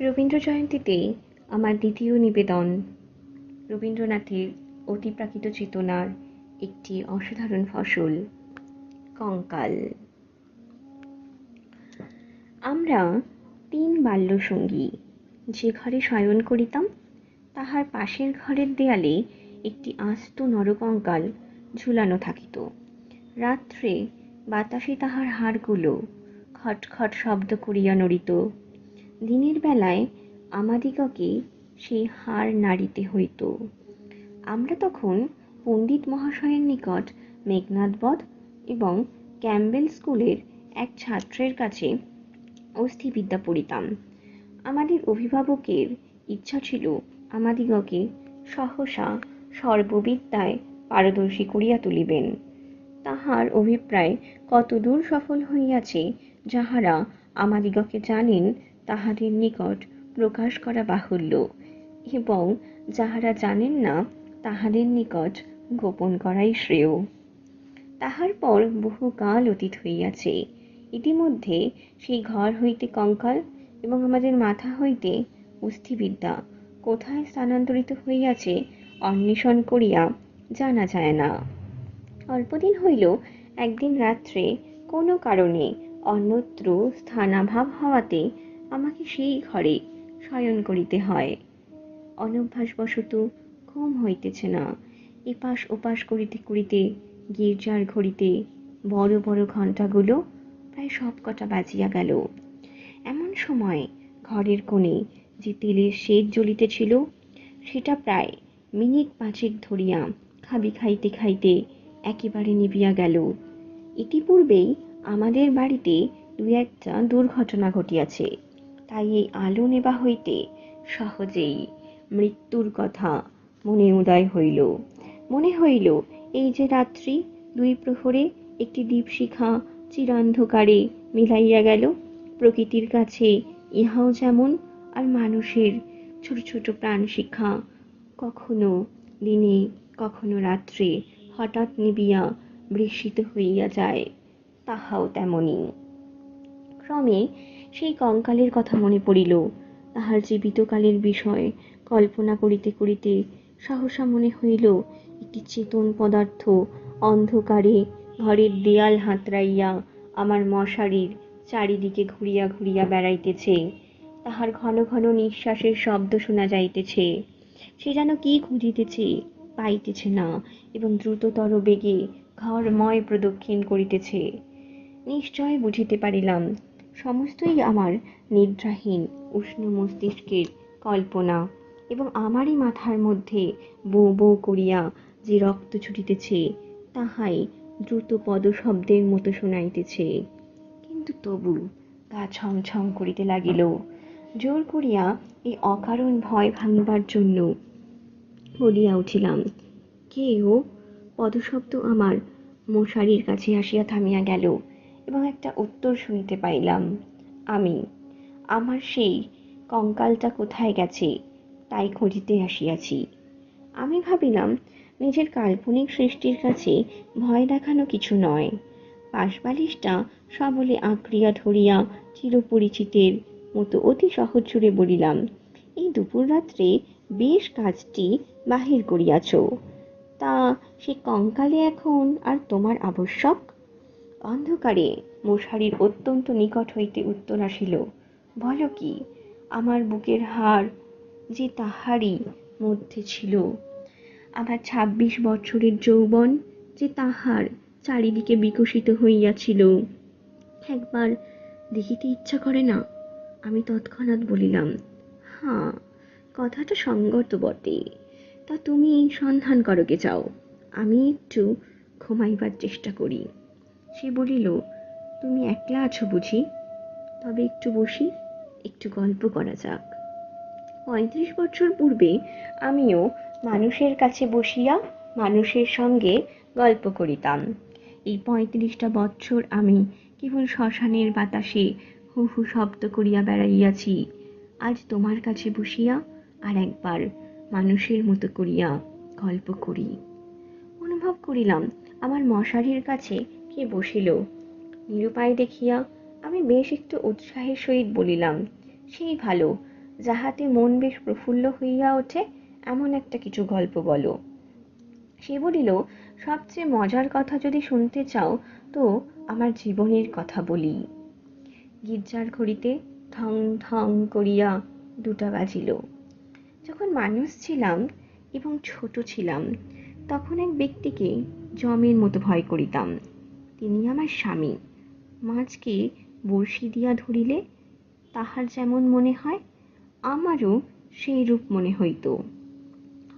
রবীন্দ্র জয়ন্তীতে আমার দ্বিতীয় নিবেদন। রবীন্দ্রনাথের অতিপ্রাকৃত চেতনার একটি অসাধারণ ফসল, কঙ্কাল। আমরা তিন বাল্যসঙ্গী, যে ঘরে শয়ন করিতাম, তাহার পাশের ঘরের দেয়ালে একটি আস্ত নরকঙ্কাল ঝুলানো থাকিত। রাত্রে বাতাসে তাহার হাড়গুলো খটখট শব্দ করিয়া নড়িত। দিনের বেলায় আমাদিগকে সেই হাড় নাড়িতে হইত। আমরা তখন পণ্ডিত মহাশয়ের নিকট মেঘনাদবধ এবং ক্যাম্বেল স্কুলের এক ছাত্রের কাছে অস্থিবিদ্যা পড়িতাম। আমাদের অভিভাবকের ইচ্ছা ছিল আমাদিগকে সহসা সর্ববিদ্যায় পারদর্শী করিয়া তুলিবেন। তাহার অভিপ্রায় কতদূর সফল হইয়াছে, যাহারা আমাদিগকে জানেন তাহাদের নিকট প্রকাশ করা বাহুল্য। এবং যাহারা জানেন না, তাহাদের নিকট গোপন করাই শ্রেয়। তাহার পর বহুকাল অতীত হইয়াছে। ইতিমধ্যে সেই ঘর হইতে কঙ্কাল এবং আমাদের মাথা হইতে অস্থিবিদ্যা কোথায় স্থানান্তরিত হইয়াছে, অন্বেষণ করিয়া জানা যায় না। অল্পদিন হইল, একদিন রাত্রে কোনো কারণে অন্যত্র স্থানাভাব হওয়াতে আমাকে সেই ঘরে শয়ন করিতে হয়। অনভ্যাসবশত ঘুম হইতেছে না। এপাশ ওপাশ করিতে করিতে গির্জার ঘড়িতে বড় বড় ঘণ্টাগুলো প্রায় সব কটা বাজিয়া গেল। এমন সময় ঘরের কোণে যে তেলের শেড জ্বলিতেছিল, সেটা প্রায় মিনিট পাঁচেক ধরিয়া খাবি খাইতে খাইতে একেবারে নিবিয়া গেল। ইতিপূর্বেই আমাদের বাড়িতে দু একটা দুর্ঘটনা ঘটিয়াছে। তাই এই আলো নেবা হইতে সহজেই মৃত্যুর কথা মনে উদয় হইল। মনে হইল, এই যে রাত্রি, দুই প্রহরে একটি দীপশিখা চিরান্ধকারে মিলাইয়া গেল। প্রকৃতির কাছে ইহাও যেমন, আর মানুষের ছোট ছোট প্রাণ শিক্ষা কখনো দিনে, কখনো রাত্রে হঠাৎ নিবিয়া বৃষিত হইয়া যায়, তাহাও তেমনি। ক্রমে সেই কঙ্কালের কথা মনে পড়িল। তাহার জীবিতকালের বিষয় কল্পনা করিতে করিতে সহসা মনে হইল, একটি চেতন পদার্থ অন্ধকারে ঘরের দেয়াল হাতড়াইয়া আমার মশারির চারিদিকে ঘুরিয়া ঘুরিয়া বেড়াইতেছে। তাহার ঘন ঘন নিঃশ্বাসের শব্দ শোনা যাইতেছে। সে যেন কি খুঁজিতেছে, পাইতেছে না এবং দ্রুততর বেগে ঘরময় প্রদক্ষিণ করিতেছে। নিশ্চয় বুঝিতে পারিলাম সমস্তই আমার নিদ্রাহীন উষ্ণ মস্তিষ্কের কল্পনা এবং আমারই মাথার মধ্যে বো বো করিয়া যে রক্ত ছুটিতেছে, তাহাই দ্রুত পদশব্দের মতো শোনাইতেছে। কিন্তু তবু গা ছম করিতে লাগিল। জোর করিয়া এই অকারণ ভয় ভাঙিবার জন্য বলিয়া উঠিলাম, কে ও? পদশব্দ আমার মশারির কাছে আসিয়া থামিয়া গেল। এবং একটা উত্তর শুনিতে পাইলাম, আমি, আমার সেই কঙ্কালটা কোথায় গেছে, তাই খুঁজিতে আসিয়াছি। আমি ভাবিলাম, নিজের কাল্পনিক সৃষ্টির কাছে ভয় দেখানো কিছু নয়। পাশবালিশটা সবলে আঁকড়িয়া ধরিয়া চিরপরিচিতের মতো অতি সহজ সুরে বলিলাম, এই দুপুর রাত্রে বেশ কাজটি বাহির করিয়াছ। তা সে কঙ্কালে এখন আর তোমার আবশ্যক? অন্ধকারে মশারির অত্যন্ত নিকট হইতে উত্তর আসিল, বলো কি, আমার বুকের হাড় যে তাহারই মধ্যে ছিল, আমার ছাব্বিশ বছরের যৌবন যে তাহার চারিদিকে বিকশিত হইয়াছিল, একবার দেখিতে ইচ্ছা করে না? আমি তৎক্ষণাৎ বলিলাম, হাঁ, কথাটা সঙ্গত বটে, তা তুমি সন্ধান করকে যাও আমি একটু ঘুমাইবার চেষ্টা করি। সে বলিল, তুমি একলা আছো বুঝি? তবে একটু বসি, একটু গল্প করা যাক। পঁয়ত্রিশ বছর পূর্বে আমিও মানুষের কাছে বসিয়া মানুষের সঙ্গে গল্প করিতাম। এই পঁয়ত্রিশটা বৎসর আমি কেবল শ্মশানের বাতাসে হু হু শব্দ করিয়া বেড়াইয়াছি। আজ তোমার কাছে বসিয়া আর একবার মানুষের মতো করিয়া গল্প করি। অনুভব করিলাম, আমার মশারির কাছে কে বসিল। নিরুপায় দেখিয়া আমি বেশ একটু উৎসাহের সহিত বলিলাম, সেই ভালো, যাহাতে মন বেশ প্রফুল্ল হইয়া ওঠে, এমন একটা কিছু গল্প বলো। সে বলিল, সবচেয়ে মজার কথা যদি শুনতে চাও, তো আমার জীবনের কথা বলি। গির্জার ঘড়িতে ঠং ঠং করিয়া দুটা বাজিল। যখন মানুষ ছিলাম এবং ছোট ছিলাম, তখন এক ব্যক্তিকে জমের মতো ভয় করিতাম। তিনি আমার স্বামী। মাছকে বড়শি দিয়া ধরিলে তাহার যেমন মনে হয়, আমারও সেই রূপ মনে হইত।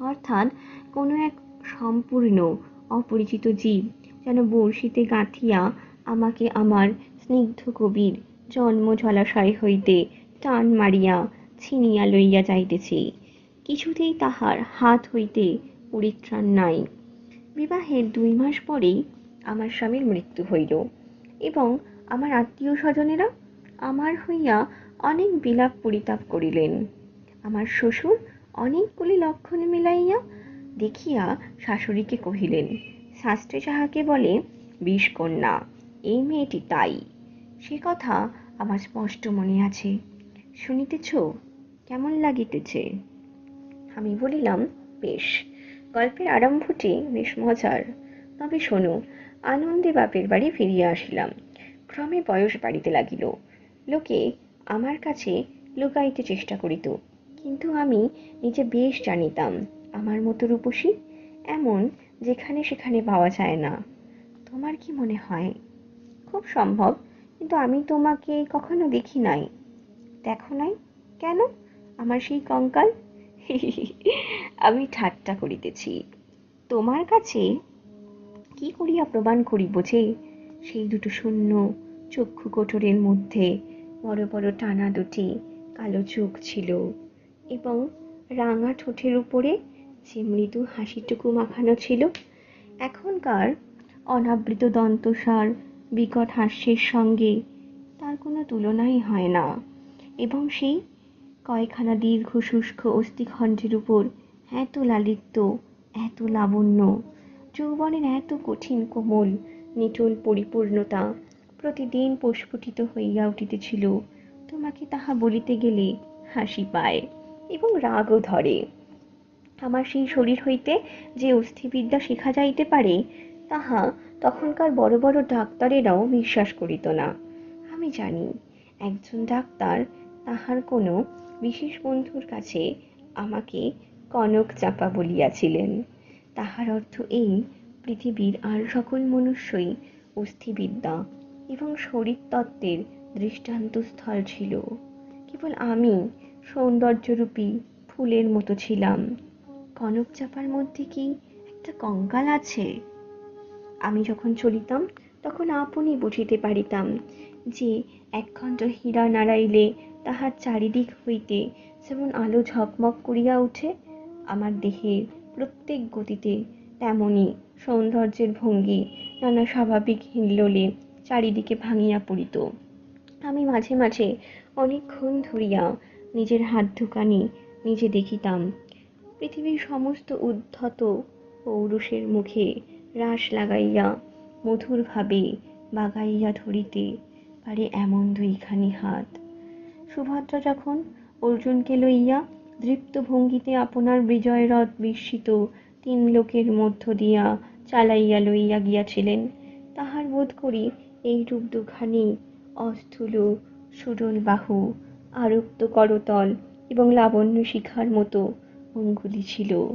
অর্থাৎ কোনো এক সম্পূর্ণ অপরিচিত জীব যেন বড়শিতে গাঁথিয়া আমাকে আমার স্নিগ্ধ কবির জন্ম জলাশয় হইতে টান মারিয়া ছিনিয়া লইয়া যাইতেছে। কিছুতেই তাহার হাত হইতে পরিত্রাণ নাই। বিবাহের দুই মাস পরেই আমার স্বামীর মৃত্যু হইল এবং আমার আত্মীয় স্বজনেরা আমার হইয়া অনেক বিলাপ পরিতাপ করিলেন। আমার শ্বশুর অনেকগুলি লক্ষণ মিলাইয়া দেখিয়া শাশুড়িকে কহিলেন, শাস্ত্রে যাহাকে বলে, বিষকন্যা, এই মেয়েটি তাই। সে কথা আমার স্পষ্ট মনে আছে। শুনিতেছ, কেমন লাগিতেছে? আমি বলিলাম, বেশ, গল্পের আরম্ভটি বেশ মজার। তবে শোনো আনন্দে বাপের বাড়ি ফিরিয়া আসিলাম। ক্রমে বয়স বাড়িতে লাগিল। লোকে আমার কাছে লুকাইতে চেষ্টা করিত, কিন্তু আমি নিজে বেশ জানিতাম, আমার মতো রূপসী এমন যেখানে সেখানে পাওয়া যায় না। তোমার কি মনে হয়? খুব সম্ভব, কিন্তু আমি তোমাকে কখনো দেখি নাই। দেখো নাই? কেন? আমার সেই কঙ্কাল? আমি ঠাট্টা করিতেছি। তোমার কাছে কি করিয়া প্রমাণ করিব যে সেই দুটো শূন্য চক্ষু কোটরের মধ্যে বড় বড় টানা দুটি কালো চোখ ছিল এবং রাঙা ঠোঁটের উপরে যে মৃদু হাসিটুকু মাখানো ছিল, এখনকার অনাবৃত দন্তসার বিকট হাস্যের সঙ্গে তার কোনো তুলনাই হয় না এবং সেই কয়খানা দীর্ঘ শুষ্ক অস্থিখণ্ডের উপর এত লালিত্য, এত লাবণ্য যৌবনের এত কঠিন কোমল নিটোল পরিপূর্ণতা প্রতিদিন প্রস্ফুটিত হইয়া উঠিতেছিল। তোমাকে তাহা বলিতে গেলে হাসি পায় এবং রাগও ধরে। আমার সেই শরীর হইতে যে অস্থিবিদ্যা শেখা যাইতে পারে, তাহা তখনকার বড় বড় ডাক্তারেরাও বিশ্বাস করিত না। আমি জানি, একজন ডাক্তার তাহার কোনো বিশেষ বন্ধুর কাছে আমাকে কনক চাপা বলিয়াছিলেন। তাহার অর্থ এই, পৃথিবীর আর সকল মনুষ্যই অস্থিবিদ্যা এবং শরীরতত্ত্বের দৃষ্টান্তস্থল ছিল। কেবল আমি, সৌন্দর্যরূপী, ফুলের মতো ছিলাম। কনক চাপার মধ্যে কি একটা কঙ্কাল আছে? আমি যখন চলিতাম, তখন আপনি বুঝিতে পারিতাম যে, একখণ্ড হীরা নাড়াইলে তাহার চারিদিক হইতে যেমন আলো ঝকমক করিয়া ওঠে আমার দেহের প্রত্যেক গতিতে তেমনি সৌন্দর্যের ভঙ্গি, নানা স্বাভাবিক হিল্লোলে চারিদিকে ভাঙিয়া পড়িত। আমি মাঝে মাঝে অনেকক্ষণ ধরিয়া নিজের হাত ঢুকানি নিজে দেখিতাম। পৃথিবীর সমস্ত উদ্ধত পৌরুষের মুখে রাস লাগাইয়া মধুরভাবে বাগাইয়া ধরিতে পারে এমন দুইখানি হাত। সুভদ্রা যখন অর্জুনকে লইয়া দৃপ্ত ভঙ্গিতে আপনার বিজয়রথ বিস্মিত। তিন লোকের মধ্য দিয়া চালাইয়া লইয়া গিয়াছিলেন। তাহার বোধ করি এই রূপ দুখানি অস্থূল সুডল বাহু, আরক্ত করতল এবং লাবণ্য শিখার মতো অঙ্গুলি ছিল।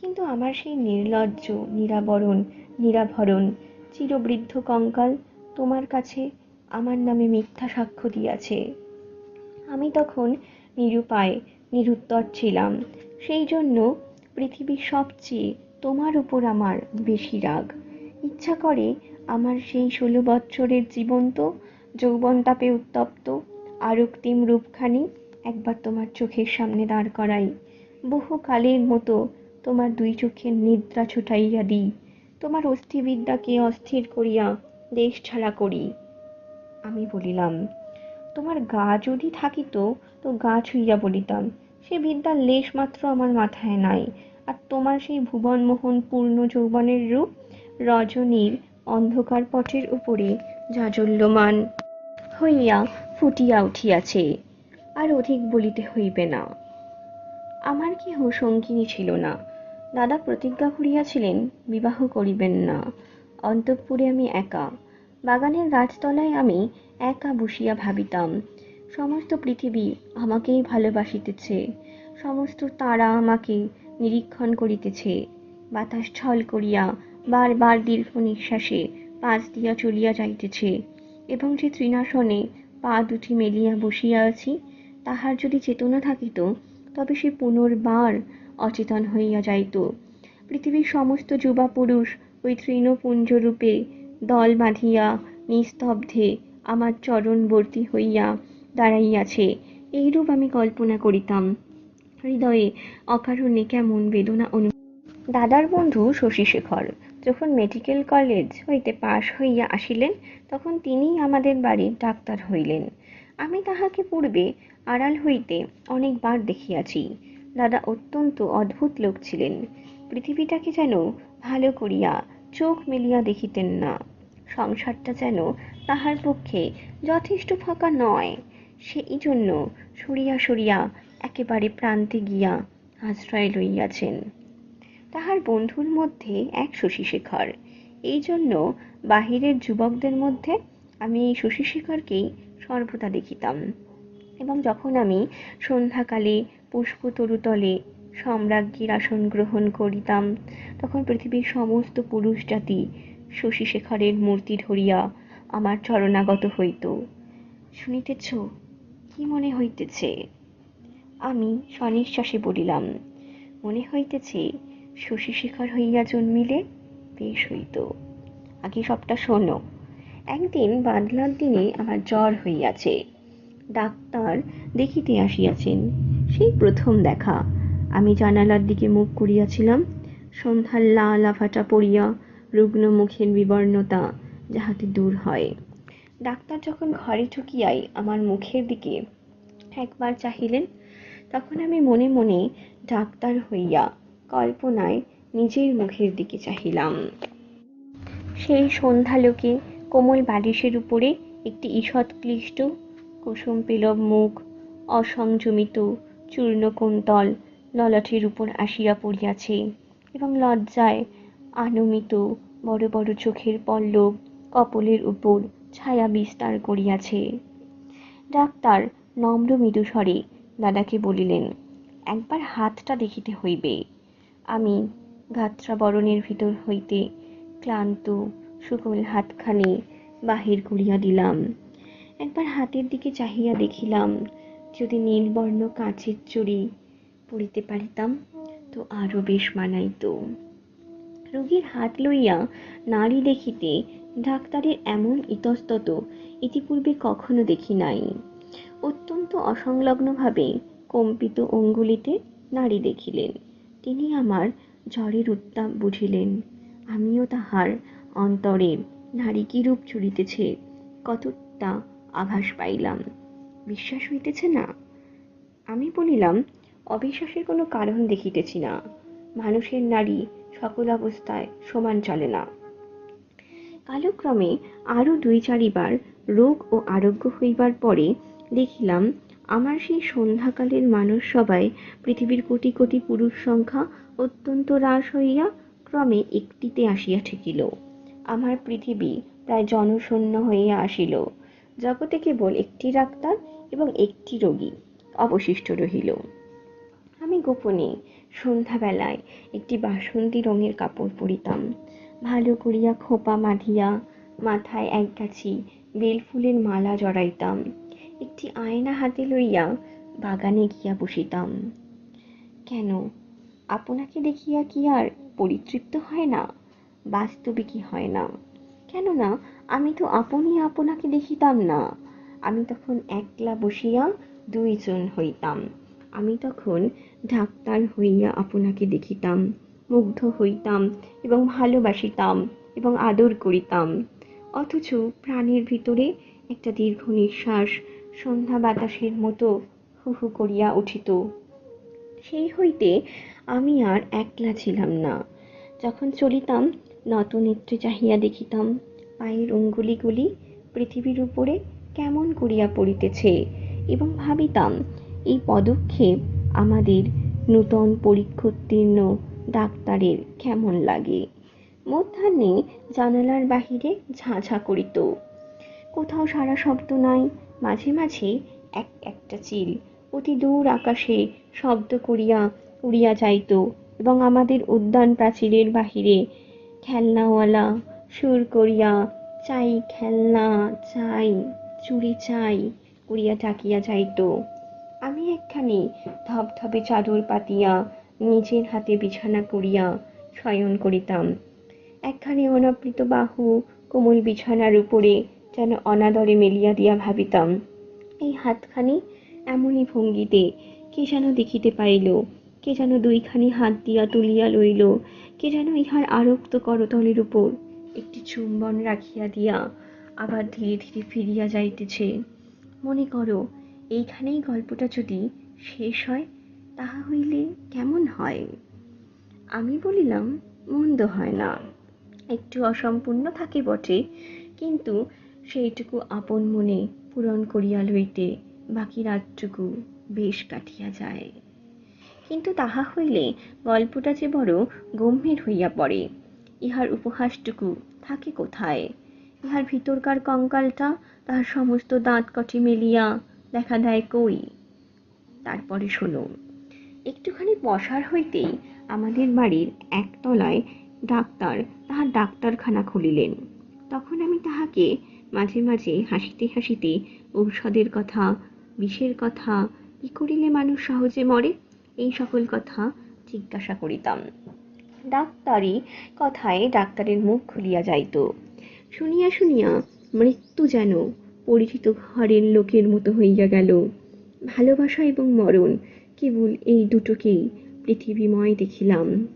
কিন্তু আমার সেই নির্লজ্জ, নিরাবরণ, নিরাভরণ, চিরবৃদ্ধ কঙ্কাল তোমার কাছে আমার নামে মিথ্যা সাক্ষ্য দিয়াছে। আমি তখন নিরুপায় নিরুত্তর ছিলাম। সেই জন্য পৃথিবীর সবচেয়ে তোমার উপর আমার বেশি রাগ। ইচ্ছা করে আমার সেই ষোলো বৎসরের জীবন্ত যৌবন তাপে উত্তপ্ত আরক্তিম রূপখানি একবার তোমার চোখের সামনে দাঁড় করাই। বহুকালের মতো তোমার দুই চোখের নিদ্রা ছুটাইয়া দিই। তোমার অস্থিবিদ্যাকে অস্থির করিয়া দেশ ছাড়া করি। আমি বলিলাম তোমার গা যদি থাকিত, তো গা ছুঁইয়া বলিতাম। সে বিদ্যার লেশ মাত্র আমার মাথায় নাই। আর তোমার সেই ভুবনমোহন পূর্ণ যৌবনের রূপ, রজনীর অন্ধকার পটের উপরে জাজল্যমান হইয়া ফুটিয়া উঠিয়াছে, আর অধিক বলিতে হইবে না। আমার কেহ সঙ্গিনী ছিল না। দাদা প্রতিজ্ঞা করিয়াছিলেন, বিবাহ করিবেন না। অন্তঃপুরে আমি একা। বাগানের গাছতলায় আমি একা বসিয়া ভাবিতাম। সমস্ত পৃথিবী আমাকেই ভালোবাসিতেছে। সমস্ত তারা আমাকে নিরীক্ষণ করিতেছে। বাতাস ছল করিয়া বারবার দীর্ঘ নিঃশ্বাসে পাশ দিয়া চলিয়া যাইতেছে এবং যে তৃণাসনে পা দুটি মেলিয়া বসিয়া আছি, তাহার যদি চেতনা থাকিত, তবে সে পুনর্বার অচেতন হইয়া যাইত। পৃথিবীর সমস্ত যুবা পুরুষ ওই তৃণপুঞ্জরূপে দল বাঁধিয়া নিস্তব্ধে আমার চরণবর্তী হইয়া দাঁড়াইয়াছে, এইরূপ আমি কল্পনা করিতাম। হৃদয়ে অকারণে কেমন বেদনা অনু। দাদার বন্ধু শশীশেখর যখন মেডিকেল কলেজ হইতে পাশ হইয়া আসিলেন, তখন তিনিই আমাদের বাড়ির ডাক্তার হইলেন। আমি তাহাকে পূর্বে আড়াল হইতে অনেকবার দেখিয়াছি। দাদা অত্যন্ত অদ্ভুত লোক ছিলেন। পৃথিবীটাকে যেন ভালো করিয়া চোখ মেলিয়া দেখিতেন না। সংসারটা যেন তাহার পক্ষে যথেষ্ট ফাঁকা নয়। সেই জন্য সরিয়া সরিয়া একেবারে প্রান্তে গিয়া আশ্রয় লইয়াছেন। তাহার বন্ধুর মধ্যে এক শশীশেখর। এই জন্য বাহিরের যুবকদের মধ্যে আমি এই শশীশেখরকেই সর্বদা দেখিতাম। এবং যখন আমি সন্ধ্যাকালে পুষ্পতরুতলে সম্রাজ্ঞীর আসন গ্রহণ করিতাম, তখন পৃথিবীর সমস্ত পুরুষ জাতি শশীশেখরের মূর্তি ধরিয়া আমার চরণাগত হইত। শুনিতেছ, কি মনে হইতেছে? আমি স্বনিশ্বাসে বলিলাম, মনে হইতেছে শশীশেখর হইয়া জন্মিলে বেশ হইত। আগে সবটা শোনো। একদিন বাদলার দিনে আমার জ্বর হইয়াছে। ডাক্তার দেখিতে আসিয়াছেন। সেই প্রথম দেখা। আমি জানালার দিকে মুখ করিয়াছিলাম। সন্ধ্যার লাল আফাটা পড়িয়া রুগ্ন মুখের বিবর্ণতা যাহাতে দূর হয়। ডাক্তার যখন ঘরে ঢুকিয়াই আমার মুখের দিকে একবার চাহিলেন, তখন আমি মনে মনে ডাক্তার হইয়া কল্পনায় নিজের মুখের দিকে চাহিলাম। সেই সন্ধ্যালোকে কোমল বালিশের উপরে একটি ঈষৎ ক্লিষ্ট কুসুম পেলব মুখ, অসংযমিত চূর্ণ কুন্তল ললাটের উপর আসিয়া পড়িয়াছে এবং লজ্জায় আনমিত বড় বড় চোখের পল্লব কপলের উপর ছায়া বিস্তার করিয়াছে। ডাক্তার নম্র মৃদুস্বরে দাদাকে বলিলেন, একবার হাতটা দেখিতে হইবে। আমি গাত্রাবরণের ভিতর হইতে ক্লান্ত সুকোমল হাতখানি বাহির করিয়া দিলাম। একবার হাতের দিকে চাহিয়া দেখিলাম, যদি নীলবর্ণ কাঁচের চুড়ি পরিতে পারিতাম, তো আরও বেশ মানাইত। রোগীর হাত লইয়া নারী দেখিতে ডাক্তারের এমন ইতস্তত ইতিপূর্বে কখনো দেখি নাই। অত্যন্ত অসংলগ্নভাবে কম্পিত অঙ্গুলিতে নারী দেখিলেন। তিনি আমার জ্বরের উত্তাপ বুঝিলেন। আমিও তাহার অন্তরে নারী কি রূপ চুরিতেছে কতটা আভাস পাইলাম। বিশ্বাস হইতেছে না। আমি বলিলাম, অবিশ্বাসের কোনো কারণ দেখিতেছি না। মানুষের নারী সকল অবস্থায় সমান চলে না। কালক্রমে আরও দুই চারিবার রোগ ও আরোগ্য হইবার পরে দেখিলাম, আমার সেই সন্ধ্যাকালের মানুষ সবাই পৃথিবীর কোটি কোটি পুরুষ সংখ্যা অত্যন্ত হ্রাস হইয়া ক্রমে একটিতে আসিয়া ঠেকিল আমার পৃথিবী প্রায় জনশূন্য হইয়া আসিল। জগতে কেবল একটি ডাক্তার এবং একটি রোগী অবশিষ্ট রহিল। আমি গোপনে সন্ধ্যাবেলায় একটি বাসন্তী রঙের কাপড় পরিতাম। ভালো করিয়া খোপা মাধিয়া মাথায় এক গাছি বেলফুলের মালা জড়াইতাম। একটি আয়না হাতে লইয়া বাগানে গিয়া বসিতাম। কেন? আপনাকে দেখিয়া কি আর পরিতৃপ্ত হয় না? বাস্তবে কি হয় না? কেননা, আমি তো আপনি আপনাকে দেখিতাম না। আমি তখন একলা বসিয়া দুইজন হইতাম। আমি তখন ডাক্তার হইয়া আপনাকে দেখিতাম, মুগ্ধ হইতাম এবং ভালোবাসিতাম এবং আদর করিতাম। অথচ প্রাণের ভিতরে একটা দীর্ঘ নিঃশ্বাস সন্ধ্যা বাতাসের মতো হু হু করিয়া উঠিত। সেই হইতে আমি আর একলা ছিলাম না। যখন চলিতাম, নতনেত্রে চাহিয়া দেখিতাম, পায়ের অঙ্গুলিগুলি পৃথিবীর উপরে কেমন করিয়া পড়িতেছে এবং ভাবিতাম, এই পদক্ষেপ আমাদের নূতন পরীক্ষোত্তীর্ণ ডাক্তারের কেমন লাগে? মধ্যাহ্নে জানালার বাহিরে ঝাঁঝা করিত। কোথাও সারা শব্দ নাই, মাঝে মাঝে এক একটা চিল অতি দূর আকাশে শব্দ করিয়া উড়িয়া যাইত এবং আমাদের উদ্যান প্রাচীরের বাহিরে খেলনাওয়ালা সুর করিয়া, চাই খেলনা, চাই, চুরি চাই করিয়া ডাকিয়া যাইত। আমি একখানি ধবধবে চাদর পাতিয়া, নিজের হাতে বিছানা করিয়া শয়ন করিতাম। একখানি অনাবৃত বাহু কোমল বিছানার উপরে যেন অনাদরে মেলিয়া দিয়া ভাবিতাম। এই হাতখানি এমনই ভঙ্গিতে কে যেন দেখিতে পাইল, কে যেন দুইখানি হাত দিয়া তুলিয়া লইল, কে যেন ইহার আরক্ত করতলের উপর একটি চুম্বন রাখিয়া দিয়া আবার ধীরে ধীরে ফিরিয়া যাইতেছে। মনে করো এইখানেই গল্পটা যদি শেষ হয় তাহা হইলে কেমন হয়? আমি বলিলাম, মন্দ হয় না। একটু অসম্পূর্ণ থাকে বটে, কিন্তু সেইটুকু আপন মনে পূরণ করিয়া লইতে বাকি রাতটুকু বেশ কাটিয়া যায়। কিন্তু তাহা হইলে গল্পটা যে বড় গম্ভীর হইয়া পড়ে, ইহার উপহাসটুকু থাকে কোথায়? ইহার ভিতরকার কঙ্কালটা তাহার সমস্ত দাঁত কটি মেলিয়া দেখা দেয় কই? তারপরে শোনো একটুখানি বসার হইতেই আমাদের বাড়ির একতলায় ডাক্তার তাহার ডাক্তারখানা খুলিলেন। তখন আমি তাহাকে মাঝে মাঝে হাসিতে হাসিতে, ঔষধের কথা, বিষের কথা, কি করিলে মানুষ সহজে মরে, এই সকল কথা জিজ্ঞাসা করিতাম। ডাক্তারি কথায় ডাক্তারের মুখ খুলিয়া যাইত। শুনিয়া শুনিয়া মৃত্যু যেন পরিচিত ঘরের লোকের মতো হইয়া গেল। ভালোবাসা এবং মরণ, কেবল এই দুটোকেই পৃথিবীময় দেখিলাম।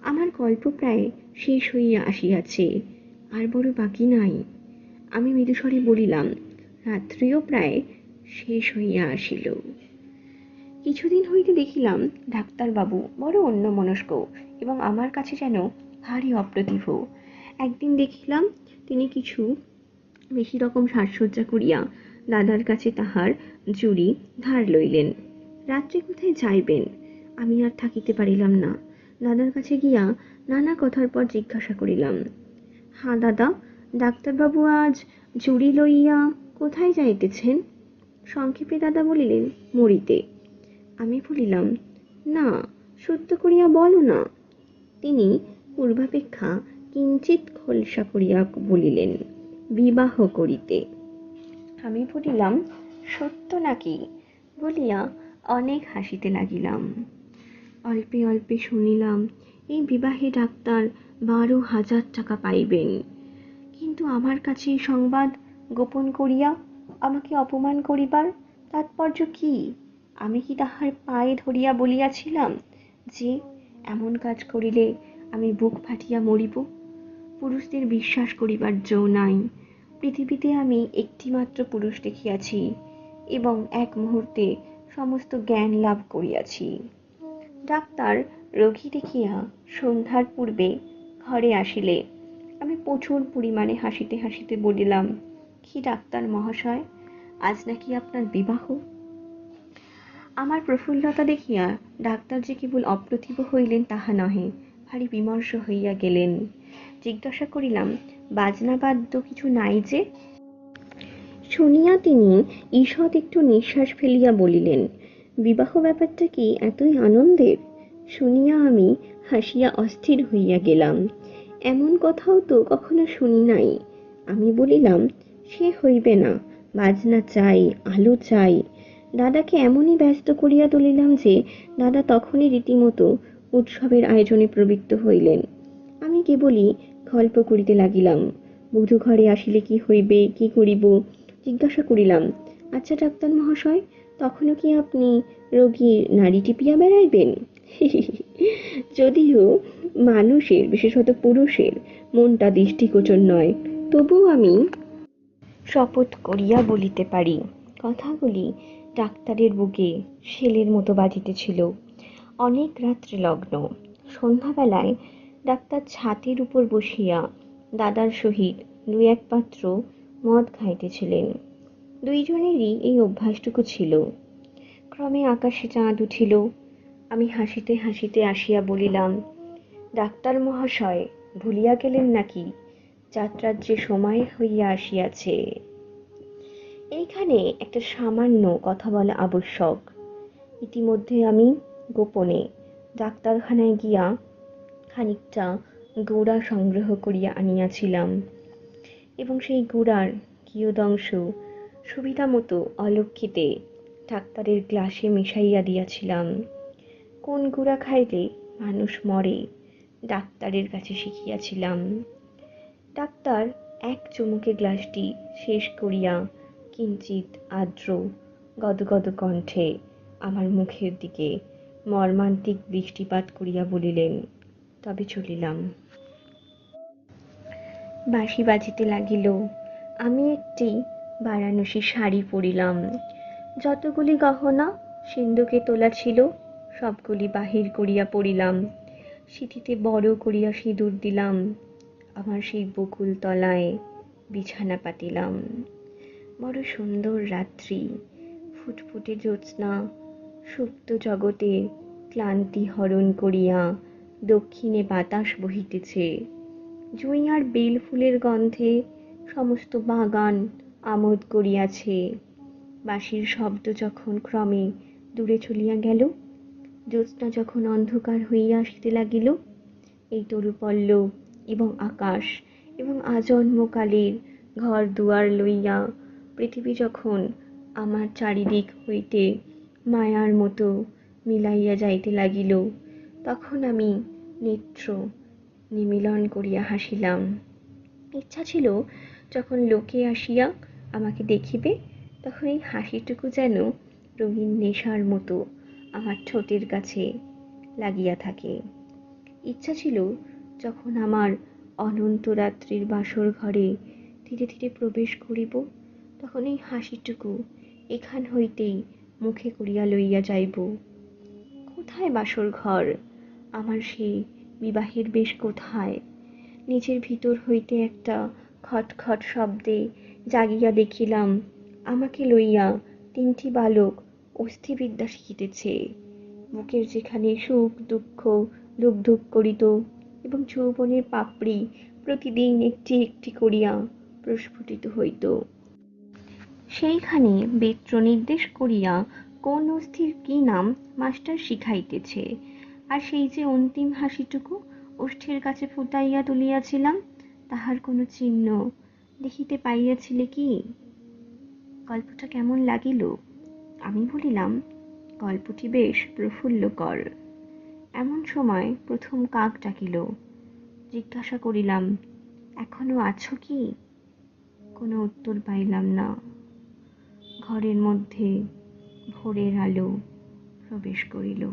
আমার গল্প প্রায় শেষ হইয়া আসিয়াছে, আর বড় বাকি নাই। আমি মৃদুস্বরে বলিলাম, রাত্রিও প্রায় শেষ হইয়া আসিল। কিছুদিন হইতে দেখিলাম, ডাক্তারবাবু বড় অন্যমনস্ক এবং আমার কাছে যেন ভারী অপ্রতিভ। একদিন দেখিলাম, তিনি কিছু বেশি রকম সাজসজ্জা করিয়া দাদার কাছে তাহার জুড়ি ধার লইলেন। রাত্রে কোথায় যাইবেন? আমি আর থাকিতে পারিলাম না। দাদার কাছে গিয়া নানা কথার পর জিজ্ঞাসা করিলাম হ্যাঁ দাদা, ডাক্তারবাবু আজ জুড়ি লইয়া কোথায় যাইতেছেন? সংক্ষেপে দাদা বলিলেন, মরিতে। আমি বলিলাম, না, সত্য করিয়া বলো না। তিনি পূর্বাপেক্ষা কিঞ্চিত খোলসা করিয়া বলিলেন বিবাহ করিতে। আমি বলিলাম, সত্য নাকি? বলিয়া অনেক হাসিতে লাগিলাম। অল্পে অল্পে শুনিলাম, এই বিবাহে ডাক্তার বারো হাজার টাকা পাইবেন। কিন্তু আমার কাছে এই সংবাদ গোপন করিয়া আমাকে অপমান করিবার তাৎপর্য কি? আমি কি তাহার পায়ে ধরিয়া বলিয়াছিলাম যে, এমন কাজ করিলে আমি বুক ফাটিয়া মরিব? পুরুষদের বিশ্বাস করিবার জো নাই। পৃথিবীতে আমি একটিমাত্র পুরুষ দেখিয়াছি এবং এক মুহূর্তে সমস্ত জ্ঞান লাভ করিয়াছি। ডাক্তার রোগী দেখিয়া সন্ধ্যার পূর্বে ঘরে আসিলে, আমি প্রচুর পরিমাণে হাসিতে হাসিতে বলিলাম, কি ডাক্তার মহাশয়, আজ নাকি আপনার বিবাহ? আমার প্রফুল্লতা দেখিয়া ডাক্তার যে কেবল অপ্রতিভ হইলেন তাহা নহে, ভারী বিমর্ষ হইয়া গেলেন। জিজ্ঞাসা করিলাম, বাজনা বাদ্য কিছু নাই যে? শুনিয়া তিনি ঈষৎ একটু নিঃশ্বাস ফেলিয়া বলিলেন, বিবাহ ব্যাপারটা কি এতই আনন্দের? শুনিয়া আমি হাসিয়া অস্থির হইয়া গেলাম। এমন কথাও তো কখনো শুনি নাই। আমি বলিলাম, সে হইবে না, বাজনা চাই, আলো চাই। দাদাকে এমনই ব্যস্ত করিয়া তুলিলাম যে, দাদা তখনই রীতিমতো উৎসবের আয়োজনে প্রবৃত্ত হইলেন। আমি কেবলই গল্প করিতে লাগিলাম। বধূ ঘরে আসিলে কি হইবে, কি করিব? জিজ্ঞাসা করিলাম আচ্ছা ডাক্তার মহাশয়, তখনও কি আপনি রোগীর নাড়ি টিপিয়া বেড়াইবেন? যদিও মানুষের, বিশেষত পুরুষের, মনটা দৃষ্টিগোচর নয়, তবুও আমি শপথ করিয়া বলিতে পারি। কথাগুলি ডাক্তারের বুকে শেলের মতো বাজিতেছিল। অনেক রাত্রে লগ্ন। সন্ধ্যাবেলায় ডাক্তার ছাতির উপর বসিয়া দাদার সহিত দুই এক পাত্র মদ খাইতেছিলেন। দুইজনেরই এই অভ্যাসটুকু ছিল। ক্রমে আকাশে চাঁদ উঠিল। আমি হাসিতে হাসিতে আসিয়া বলিলাম, ডাক্তার মহাশয়, ভুলিয়া গেলেন নাকি? যাত্রার যে সময় হইয়া আসিয়াছে। এইখানে একটা সামান্য কথা বলা আবশ্যক। ইতিমধ্যে আমি গোপনে ডাক্তারখানায় গিয়া খানিকটা গোড়া সংগ্রহ করিয়া আনিয়াছিলাম। এবং সেই গুড়ার কিয়দংশ সুবিধা মতো অলক্ষিতে ডাক্তারের গ্লাসে মিশাইয়া দিয়াছিলাম। কোন গুড়া খাইলে মানুষ মরে, ডাক্তারের কাছে শিখিয়াছিলাম। ডাক্তার এক চুমুকে গ্লাসটি শেষ করিয়া কিঞ্চিত আর্দ্র, গদগদ কণ্ঠে আমার মুখের দিকে মর্মান্তিক দৃষ্টিপাত করিয়া বলিলেন তবে চলিলাম। বাঁশি বাজিতে লাগিল, আমি একটি বারাণসী শাড়ি পরিলাম। যতগুলি গহনা সিন্ধুকে তোলা ছিল, সবগুলি বাহির করিয়া পড়িলাম। সিঁথিতে বড় করিয়া সিঁদুর দিলাম, আমার সেই বকুল তলায় বিছানা পাতিলাম। বড় সুন্দর রাত্রি, ফুটফুটে জ্যোৎস্না, সুপ্ত জগতে ক্লান্তি হরণ করিয়া দক্ষিণে বাতাস বহিতেছে। জুঁই আর বেল ফুলের গন্ধে সমস্ত বাগান আমোদ করিয়াছে। বাঁশির শব্দ যখন ক্রমে দূরে চলিয়া গেল, জ্যোৎস্না যখন অন্ধকার হইয়া আসিতে লাগিল, এই তরুপল্ল এবং আকাশ এবং আজন্মকালের ঘর দুয়ার লইয়া পৃথিবী যখন আমার চারিদিক হইতে মায়ার মতো মিলাইয়া যাইতে লাগিল তখন আমি নেত্র নিমিলন করিয়া হাসিলাম। ইচ্ছা ছিল যখন লোকে আসিয়া আমাকে দেখিবে, তখন এই হাসিটুকু যেন রঙিন নেশার মতো আমার ঠোঁটের কাছে লাগিয়া থাকে। ইচ্ছা ছিল যখন আমার অনন্ত রাত্রির বাসর ঘরে ধীরে ধীরে প্রবেশ করিব, তখন এই হাসিটুকু এখান হইতেই মুখে করিয়া লইয়া যাইব। কোথায় বাসর ঘর? আমার সেই বিবাহের বেশ কোথায়? নিজের ভিতর হইতে একটা খটখট শব্দে জাগিয়া দেখিলাম, আমাকে লইয়া তিনটি বালক অস্থিবিদ্যা শিখিতেছে। বুকের যেখানে সুখ, দুঃখ ধুক করিত এবং যৌবনের পাপড়ি প্রতিদিন একটি একটি করিয়া প্রস্ফুটিত হইত। সেইখানে বেত্র নির্দেশ করিয়া কোন অস্থির কি নাম মাস্টার শিখাইতেছে? আর সেই যে অন্তিম হাসিটুকু ওষ্ঠের কাছে ফুটাইয়া তুলিয়াছিলাম, তাহার কোনো চিহ্ন দেখিতে পাইয়াছিলে কি? গল্পটা কেমন লাগিল? আমি বলিলাম, গল্পটি বেশ প্রফুল্লকর। এমন সময় প্রথম কাক ডাকিল। জিজ্ঞাসা করিলাম, এখনও আছো কি? কোনো উত্তর পাইলাম না। ঘরের মধ্যে ভোরের আলো প্রবেশ করিল।